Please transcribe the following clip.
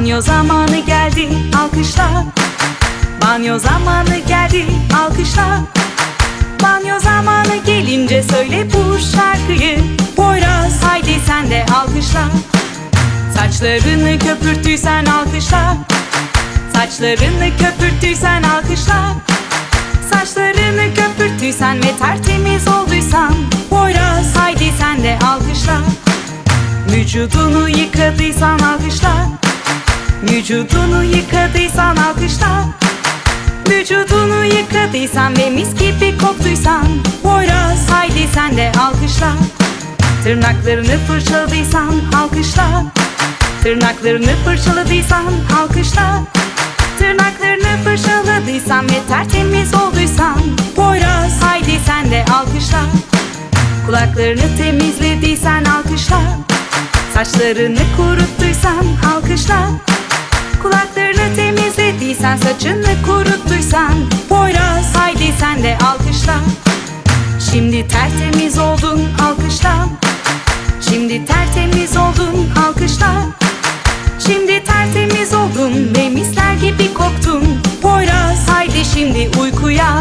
Banyo zamanı geldi alkışla. Banyo zamanı geldi alkışla. Banyo zamanı gelince söyle bu şarkıyı. Poyraz haydi sen de alkışla. Saçlarını köpürttüysen alkışla. Saçlarını köpürttüysen alkışla. Saçlarını köpürttüysen ve tertemiz olduysan. Poyraz haydi sen de alkışla. Vücudunu yıkadıysan alkışla Vücudunu yıkadıysan alkışla. Vücudunu yıkadıysan ve mis gibi koktuysan Poyraz haydi sen de alkışla. Tırnaklarını fırçaladıysan alkışla. Tırnaklarını fırçaladıysan alkışla. Tırnaklarını fırçaladıysan ve tertemiz olduysan Poyraz haydi sen de alkışla. Kulaklarını temizlediysen alkışla. Saçlarını kuruttuysan alkışla Saçını kuruttuysan Poyraz Haydi sen de alkışla. Şimdi tertemiz oldun alkışla. Şimdi tertemiz oldun alkışla. Şimdi tertemiz oldun ve misler gibi koktun. Poyraz Haydi şimdi uykuya.